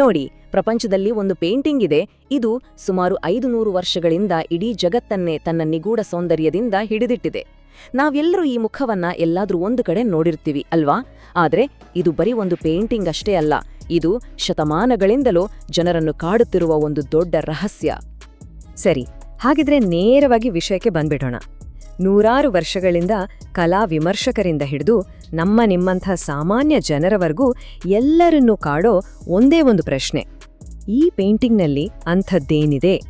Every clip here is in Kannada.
ನೋಡಿ, ಪ್ರಪಂಚದಲ್ಲಿ ಒಂದು ಪೇಂಟಿಂಗ್ ಇದೆ. ಇದು ಸುಮಾರು ಐದು ನೂರು ವರ್ಷಗಳಿಂದ ಇಡೀ ಜಗತ್ತನ್ನೇ ತನ್ನ ನಿಗೂಢ ಸೌಂದರ್ಯದಿಂದ ಹಿಡಿದಿಟ್ಟಿದೆ. ನಾವೆಲ್ಲರೂ ಈ ಮುಖವನ್ನ ಎಲ್ಲಾದ್ರೂ ಒಂದು ಕಡೆ ನೋಡಿರ್ತೀವಿ, ಅಲ್ವಾ? ಆದರೆ ಇದು ಬರೀ ಒಂದು ಪೇಂಟಿಂಗ್ ಅಷ್ಟೇ ಅಲ್ಲ. ಇದು ಶತಮಾನಗಳಿಂದಲೂ ಜನರನ್ನು ಕಾಡುತ್ತಿರುವ ಒಂದು ದೊಡ್ಡ ರಹಸ್ಯ. ಸರಿ, ಹಾಗಿದ್ರೆ ನೇರವಾಗಿ ವಿಷಯಕ್ಕೆ ಬಂದ್ಬಿಡೋಣ. ನೂರಾರು ವರ್ಷಗಳಿಂದ ಕಲಾ ವಿಮರ್ಶಕರಿಂದ ಹಿಡಿದು ನಮ್ಮ ನಿಮ್ಮಂಥ ಸಾಮಾನ್ಯ ಜನರವರೆಗೂ ಎಲ್ಲರನ್ನೂ ಕಾಡೋ ಒಂದೇ ಒಂದು ಪ್ರಶ್ನೆ. ಈ ಪೇಂಟಿಂಗ್ನಲ್ಲಿ ಅಂಥದ್ದೇನಿದೆ?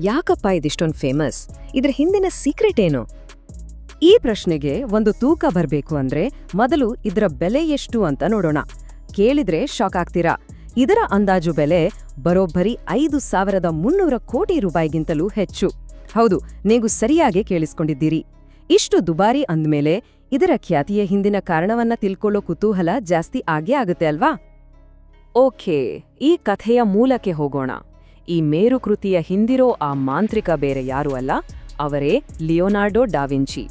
ಯಾಕಪ್ಪ ಇದಿಷ್ಟೊಂದು ಫೇಮಸ್? ಇದರ ಹಿಂದಿನ ಸೀಕ್ರೆಟ್ ಏನು? ಈ ಪ್ರಶ್ನೆಗೆ ಒಂದು ತೂಕ ಬರಬೇಕು ಅಂದ್ರೆ ಮೊದಲು ಇದರ ಬೆಲೆ ಎಷ್ಟು ಅಂತ ನೋಡೋಣ. ಕೇಳಿದ್ರೆ ಶಾಕ್ ಆಗ್ತೀರಾ? ಇದರ ಅಂದಾಜು ಬೆಲೆ ಬರೋಬ್ಬರಿ ಐದು ಸಾವಿರದ ಮುನ್ನೂರ ಕೋಟಿ ರೂಪಾಯಿಗಿಂತಲೂ ಹೆಚ್ಚು. ಹೌದು, ನೀವು ಸರಿಯಾಗಿ ಕೇಳಿಸ್ಕೊಂಡಿದ್ದೀರಿ. ಇಷ್ಟು ದುಬಾರಿ ಅಂದ್ಮೇಲೆ ಇದರ ಖ್ಯಾತಿಯ ಹಿಂದಿನ ಕಾರಣವನ್ನ ತಿಳ್ಕೊಳ್ಳೋ ಕುತೂಹಲ ಜಾಸ್ತಿ ಆಗೇ ಆಗುತ್ತೆ ಅಲ್ವಾ? ಓಕೆ, ಈ ಕಥೆಯ ಮೂಲಕ್ಕೆ ಹೋಗೋಣ. ಈ ಮೇರುಕೃತಿಯ ಹಿಂದಿರೋ ಆ ಮಾಂತ್ರಿಕ ಬೇರೆ ಯಾರೂ ಅಲ್ಲ, ಅವರೇ ಲಿಯೋನಾರ್ಡೋ ಡಾವಿಂಚಿ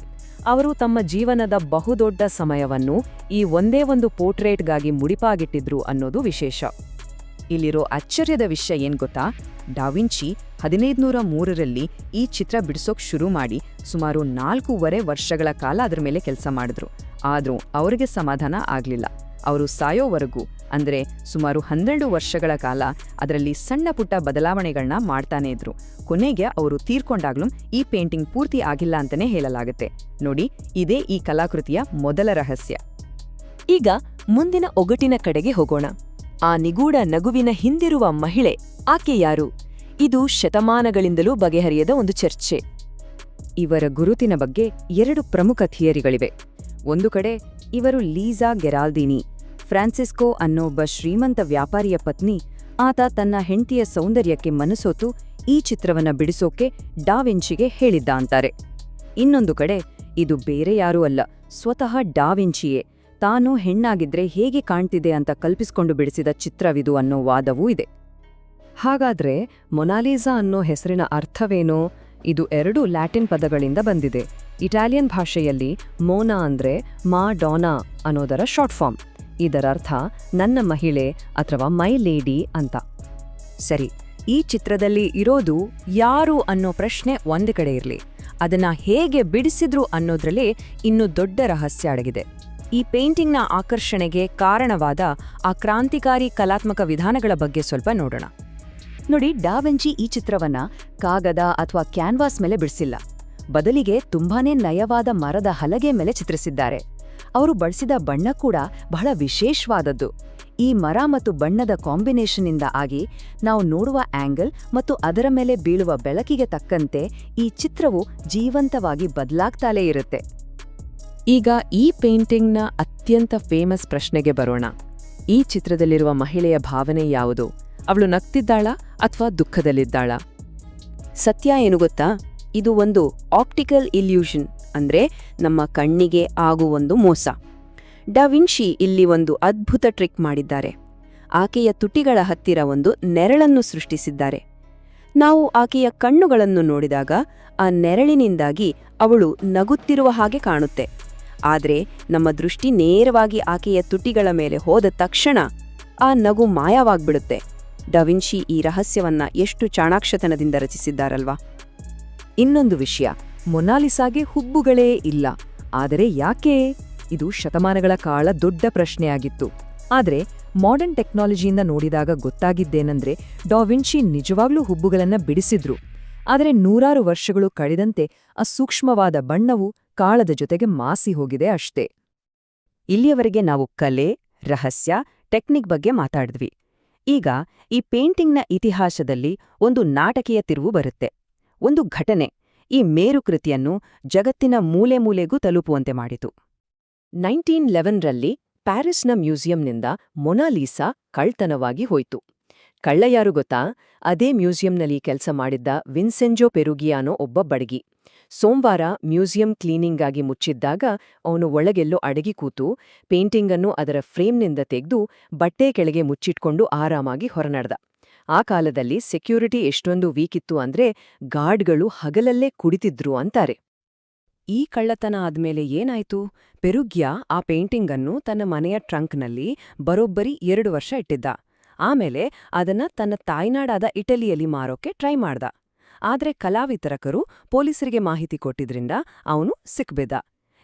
ಅವರು ತಮ್ಮ ಜೀವನದ ಬಹುದೊಡ್ಡ ಸಮಯವನ್ನು ಈ ಒಂದೇ ಒಂದು ಪೋರ್ಟ್ರೇಟ್ಗಾಗಿ ಮುಡಿಪಾಗಿಟ್ಟಿದ್ರು ಅನ್ನೋದು ವಿಶೇಷ. ಇಲ್ಲಿರೋ ಆಶ್ಚರ್ಯದ ವಿಷಯ ಏನ್ ಗೊತ್ತಾ? ಡಾವಿಂಚಿ ಹದಿನೈದುನೂರ ಮೂರರಲ್ಲಿ ಈ ಚಿತ್ರ ಬಿಡಿಸೋಕ್ ಶುರು ಮಾಡಿ ಸುಮಾರು ನಾಲ್ಕೂವರೆ ವರ್ಷಗಳ ಕಾಲ ಅದರ ಮೇಲೆ ಕೆಲಸ ಮಾಡಿದ್ರು. ಆದ್ರೂ ಅವರಿಗೆ ಸಮಾಧಾನ ಆಗಲಿಲ್ಲ. ಅವರು ಸಾಯೋವರೆಗೂ, ಅಂದ್ರೆ ಸುಮಾರು ಹನ್ನೆರಡು ವರ್ಷಗಳ ಕಾಲ ಅದರಲ್ಲಿ ಸಣ್ಣ ಪುಟ್ಟ ಬದಲಾವಣೆಗಳನ್ನ ಮಾಡ್ತಾನೇ ಇದ್ರು. ಕೊನೆಗೆ ಅವರು ತೀರ್ಕೊಂಡಾಗ್ಲೂ ಈ ಪೇಂಟಿಂಗ್ ಪೂರ್ತಿ ಆಗಿಲ್ಲ ಅಂತಲೇ ಹೇಳಲಾಗುತ್ತೆ. ನೋಡಿ, ಇದೇ ಈ ಕಲಾಕೃತಿಯ ಮೊದಲ ರಹಸ್ಯ. ಈಗ ಮುಂದಿನ ಒಗಟಿನ ಕಡೆಗೆ ಹೋಗೋಣ. ಆ ನಿಗೂಢ ನಗುವಿನ ಹಿಂದಿರುವ ಮಹಿಳೆ. ಆಕೆ ಯಾರು? ಇದು ಶತಮಾನಗಳಿಂದಲೂ ಬಗೆಹರಿಯದ ಒಂದು ಚರ್ಚೆ. ಇವರ ಗುರುತಿನ ಬಗ್ಗೆ ಎರಡು ಪ್ರಮುಖ ಥಿಯರಿಗಳಿವೆ. ಒಂದು ಕಡೆ, ಇವರು ಲೀಸಾ ಗೆರಾಲ್ದಿನಿ. ಫ್ರಾನ್ಸಿಸ್ಕೋ ಅನ್ನೋ ಶ್ರೀಮಂತ ವ್ಯಾಪಾರಿಯ ಪತ್ನಿ, ಆತ ತನ್ನ ಹೆಂಡತಿಯ ಸೌಂದರ್ಯಕ್ಕೆ ಮನಸೋತು ಈ ಚಿತ್ರವನ್ನ ಬಿಡಿಸೋಕೆ ಡಾವಿಂಚಿಗೆ ಹೇಳಿದ್ದ ಅಂತಾರೆ. ಇನ್ನೊಂದು ಕಡೆ, ಇದು ಬೇರೆ ಯಾರೂ ಅಲ್ಲ, ಸ್ವತಃ ಡಾವಿಂಚಿಯೇ ತಾನು ಹೆಣ್ಣಾಗಿದ್ರೆ ಹೇಗೆ ಕಾಣ್ತಿದೆ ಅಂತ ಕಲ್ಪಿಸಿಕೊಂಡು ಬಿಡಿಸಿದ ಚಿತ್ರವಿದು ಅನ್ನೋ ವಾದವೂ ಇದೆ. ಹಾಗಾದ್ರೆ ಮೊನಾಲಿಸಾ ಅನ್ನೋ ಹೆಸರಿನ ಅರ್ಥವೇನೋ? ಇದು ಎರಡು ಲ್ಯಾಟಿನ್ ಪದಗಳಿಂದ ಬಂದಿದೆ. ಇಟಾಲಿಯನ್ ಭಾಷೆಯಲ್ಲಿ ಮೋನಾ ಅಂದ್ರೆ ಮಾ ಡಾನಾ ಅನ್ನೋದರ ಶಾರ್ಟ್ ಫಾರ್ಮ್. ಇದರರ್ಥ ನನ್ನ ಮಹಿಳೆ ಅಥವಾ ಮೈ ಲೇಡಿ ಅಂತ. ಸರಿ, ಈ ಚಿತ್ರದಲ್ಲಿ ಇರೋದು ಯಾರು ಅನ್ನೋ ಪ್ರಶ್ನೆ ಒಂದು ಕಡೆ ಇರಲಿ. ಅದನ್ನ ಹೇಗೆ ಬಿಡಿಸಿದ್ರು ಅನ್ನೋದ್ರಲ್ಲೇ ಇನ್ನು ದೊಡ್ಡ ರಹಸ್ಯ ಅಡಗಿದೆ. ಈ ಪೇಂಟಿಂಗ್ನ ಆಕರ್ಷಣೆಗೆ ಕಾರಣವಾದ ಆ ಕ್ರಾಂತಿಕಾರಿ ಕಲಾತ್ಮಕ ವಿಧಾನಗಳ ಬಗ್ಗೆ ಸ್ವಲ್ಪ ನೋಡೋಣ. ನೋಡಿ ಡಾವೆಂಜಿ ಈ ಚಿತ್ರವನ್ನ ಕಾಗದ ಅಥವಾ ಕ್ಯಾನ್ವಾಸ್ ಮೇಲೆ ಬಿಡಿಸಿಲ್ಲ. ಬದಲಿಗೆ ತುಂಬಾನೇ ನಯವಾದ ಮರದ ಹಲಗೆ ಮೇಲೆ ಚಿತ್ರಿಸಿದ್ದಾರೆ. ಅವರು ಬಳಸಿದ ಬಣ್ಣ ಕೂಡ ಬಹಳ ವಿಶೇಷವಾದದ್ದು. ಈ ಮರ ಮತ್ತು ಬಣ್ಣದ ಕಾಂಬಿನೇಷನ್ನಿಂದ ಆಗಿ ನಾವು ನೋಡುವ ಆಂಗಲ್ ಮತ್ತು ಅದರ ಮೇಲೆ ಬೀಳುವ ಬೆಳಕಿಗೆ ತಕ್ಕಂತೆ ಈ ಚಿತ್ರವು ಜೀವಂತವಾಗಿ ಬದಲಾಗ್ತಾಲೇ ಇರುತ್ತೆ. ಈಗ ಈ ಪೇಂಟಿಂಗ್ನ ಅತ್ಯಂತ ಫೇಮಸ್ ಪ್ರಶ್ನೆಗೆ ಬರೋಣ. ಈ ಚಿತ್ರದಲ್ಲಿರುವ ಮಹಿಳೆಯ ಭಾವನೆ ಯಾವುದು? ಅವಳು ನಗ್ತಿದ್ದಾಳ ಅಥವಾ ದುಃಖದಲ್ಲಿದ್ದಾಳಾ? ಸತ್ಯ ಏನು ಗೊತ್ತಾ? ಇದು ಒಂದು ಆಪ್ಟಿಕಲ್ ಇಲ್ಯೂಷನ್, ಅಂದ್ರೆ ನಮ್ಮ ಕಣ್ಣಿಗೆ ಆಗುವೊಂದು ಮೋಸ. ಡವಿನ್ಶಿ ಇಲ್ಲಿ ಒಂದು ಅದ್ಭುತ ಟ್ರಿಕ್ ಮಾಡಿದ್ದಾರೆ. ಆಕೆಯ ತುಟಿಗಳ ಹತ್ತಿರ ಒಂದು ನೆರಳನ್ನು ಸೃಷ್ಟಿಸಿದ್ದಾರೆ. ನಾವು ಆಕೆಯ ಕಣ್ಣುಗಳನ್ನು ನೋಡಿದಾಗ ಆ ನೆರಳಿನಿಂದಾಗಿ ಅವಳು ನಗುತ್ತಿರುವ ಹಾಗೆ ಕಾಣುತ್ತೆ. ಆದರೆ ನಮ್ಮ ದೃಷ್ಟಿ ನೇರವಾಗಿ ಆಕೆಯ ತುಟಿಗಳ ಮೇಲೆ ಹೋದ ತಕ್ಷಣ ಆ ನಗು ಮಾಯವಾಗ್ಬಿಡುತ್ತೆ. ಡವಿನ್ಶಿ ಈ ರಹಸ್ಯವನ್ನ ಎಷ್ಟು ಚಾಣಾಕ್ಷತನದಿಂದ ರಚಿಸಿದ್ದಾರಲ್ವಾ? ಇನ್ನೊಂದು ವಿಷಯ, ಮೊನಾಲಿಸಾಗೆ ಹುಬ್ಬುಗಳೇ ಇಲ್ಲ. ಆದರೆ ಯಾಕೆ? ಇದು ಶತಮಾನಗಳ ಕಾಲ ದೊಡ್ಡ ಪ್ರಶ್ನೆಯಾಗಿತ್ತು. ಆದ್ರೆ ಮಾಡರ್ನ್ ಟೆಕ್ನಾಲಜಿಯಿಂದ ನೋಡಿದಾಗ ಗೊತ್ತಾಗಿದ್ದೇನೆಂದ್ರೆ ಡಾವಿನ್ಶಿ ನಿಜವಾಗ್ಲೂ ಹುಬ್ಬುಗಳನ್ನು ಬಿಡಿಸಿದ್ರು. ಆದರೆ ನೂರಾರು ವರ್ಷಗಳು ಕಳೆದಂತೆ ಆ ಸೂಕ್ಷ್ಮವಾದ ಬಣ್ಣವು ಕಾಳದ ಜೊತೆಗೆ ಮಾಸಿ ಹೋಗಿದೆ ಅಷ್ಟೇ. ಇಲ್ಲಿಯವರೆಗೆ ನಾವು ಕಲೆ, ರಹಸ್ಯ, ಟೆಕ್ನಿಕ್ ಬಗ್ಗೆ ಮಾತಾಡಿದ್ವಿ. ಈಗ ಈ ಪೇಂಟಿಂಗ್ನ ಇತಿಹಾಸದಲ್ಲಿ ಒಂದು ನಾಟಕೀಯ ತಿರುವು ಬರುತ್ತೆ. ಒಂದು ಘಟನೆ ಈ ಮೇರುಕೃತಿಯನ್ನು ಜಗತ್ತಿನ ಮೂಲೆ ಮೂಲೆಗೂ ತಲುಪುವಂತೆ ಮಾಡಿತು. ನೈನ್ಟೀನ್ ಲೆವೆನ್ರಲ್ಲಿ ಪ್ಯಾರಿಸ್ನ ಮ್ಯೂಸಿಯಂನಿಂದ ಮೊನಾಲೀಸಾ ಕಳ್ತನವಾಗಿ ಹೋಯ್ತು. ಕಳ್ಳ ಯಾರು ಗೊತ್ತಾ? ಅದೇ ಮ್ಯೂಸಿಯಂನಲ್ಲಿ ಕೆಲಸ ಮಾಡಿದ್ದ ವಿನ್ಸೆಂಜೋ ಪೆರುಗಿಯಾನೋ ಒಬ್ಬ ಬಡಗಿ. ಸೋಮವಾರ ಮ್ಯೂಸಿಯಂ ಕ್ಲೀನಿಂಗಾಗಿ ಮುಚ್ಚಿದ್ದಾಗ ಅವನು ಒಳಗೆಲ್ಲೋ ಅಡಗಿ ಕೂತು ಪೇಂಟಿಂಗನ್ನು ಅದರ ಫ್ರೇಮ್ನಿಂದ ತೆಗೆದು ಬಟ್ಟೆ ಕೆಳಗೆ ಮುಚ್ಚಿಟ್ಕೊಂಡು ಆರಾಮಾಗಿ ಹೊರನಡ್ದ. ಆ ಕಾಲದಲ್ಲಿ ಸೆಕ್ಯೂರಿಟಿ ಎಷ್ಟೊಂದು ವೀಕಿತ್ತು ಅಂದ್ರೆ ಗಾರ್ಡ್ಗಳು ಹಗಲಲ್ಲೇ ಕುಡಿತಿದ್ರು ಅಂತಾರೆ. ಈ ಕಳ್ಳತನ ಆದ್ಮೇಲೆ ಏನಾಯ್ತು? ಪೆರುಗ್ಯಾ ಆ ಪೇಂಟಿಂಗನ್ನು ತನ್ನ ಮನೆಯ ಟ್ರಂಕ್ನಲ್ಲಿ ಬರೋಬ್ಬರಿ ಎರಡು ವರ್ಷ ಇಟ್ಟಿದ್ದ. ಆಮೇಲೆ ಅದನ್ನ ತನ್ನ ತಾಯ್ನಾಡಾದ ಇಟಲಿಯಲ್ಲಿ ಮಾರೋಕೆ ಟ್ರೈ ಮಾಡ್ದ. ಆದ್ರೆ ಕಲಾವಿತರಕರು ಪೊಲೀಸರಿಗೆ ಮಾಹಿತಿ ಕೊಟ್ಟಿದ್ರಿಂದ ಅವನು ಸಿಕ್ಬಿದ್ದ.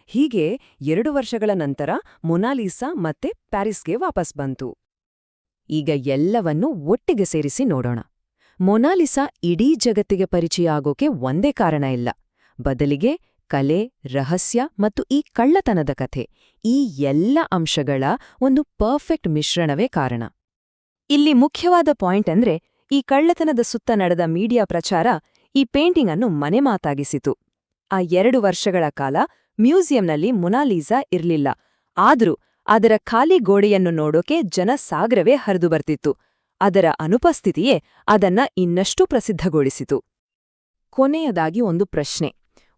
ಹೀಗೆ ಎರಡು ವರ್ಷಗಳ ನಂತರ ಮೊನಾಲಿಸಾ ಮತ್ತೆ ಪ್ಯಾರಿಸ್ಗೆ ವಾಪಸ್ ಬಂತು. ಈಗ ಎಲ್ಲವನ್ನೂ ಒಟ್ಟಿಗೆ ಸೇರಿಸಿ ನೋಡೋಣ. ಮೊನಾಲಿಸಾ ಇಡೀ ಜಗತ್ತಿಗೆ ಪರಿಚಯ ಆಗೋಕೆ ಒಂದೇ ಕಾರಣ ಇಲ್ಲ. ಬದಲಿಗೆ ಕಲೆ, ರಹಸ್ಯ ಮತ್ತು ಈ ಕಳ್ಳತನದ ಕಥೆ ಈ ಎಲ್ಲ ಅಂಶಗಳ ಒಂದು ಪರ್ಫೆಕ್ಟ್ ಮಿಶ್ರಣವೇ ಕಾರಣ. ಇಲ್ಲಿ ಮುಖ್ಯವಾದ ಪಾಯಿಂಟ್ ಅಂದ್ರೆ ಈ ಕಳ್ಳತನದ ಸುತ್ತ ನಡೆದ ಮೀಡಿಯಾ ಪ್ರಚಾರ ಈ ಪೇಂಟಿಂಗ್ ಅನ್ನು ಮನೆಮಾತಾಗಿಸಿತು ಆ ಎರಡು ವರ್ಷಗಳ ಕಾಲ ಮ್ಯೂಸಿಯಂನಲ್ಲಿ ಮುನಾಲೀಸಾ ಇರ್ಲಿಲ್ಲ. ಆದ್ರೂ ಅದರ ಖಾಲಿ ಗೋಡೆಯನ್ನು ನೋಡೋಕೆ ಜನ ಸಾಗರವೇ ಹರಿದು ಬರ್ತಿತ್ತು. ಅದರ ಅನುಪಸ್ಥಿತಿಯೇ ಅದನ್ನ ಇನ್ನಷ್ಟು ಪ್ರಸಿದ್ಧಗೊಳಿಸಿತು. ಕೊನೆಯದಾಗಿ ಒಂದು ಪ್ರಶ್ನೆ.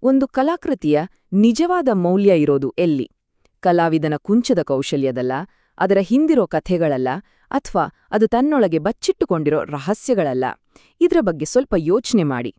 ಒಂದು ಕಲಾಕೃತಿಯ ನಿಜವಾದ ಮೌಲ್ಯ ಇರೋದು ಎಲ್ಲಿ? ಕಲಾವಿದನ ಕುಂಚದ ಕೌಶಲ್ಯದಲ್ಲ, ಅದರ ಹಿಂದಿರೋ ಕಥೆಗಳಲ್ಲ, ಅಥವಾ ಅದು ತನ್ನೊಳಗೆ ಬಚ್ಚಿಟ್ಟುಕೊಂಡಿರೋ ರಹಸ್ಯಗಳಲ್ಲ. ಇದರ ಬಗ್ಗೆ ಸ್ವಲ್ಪ ಯೋಚನೆ ಮಾಡಿ.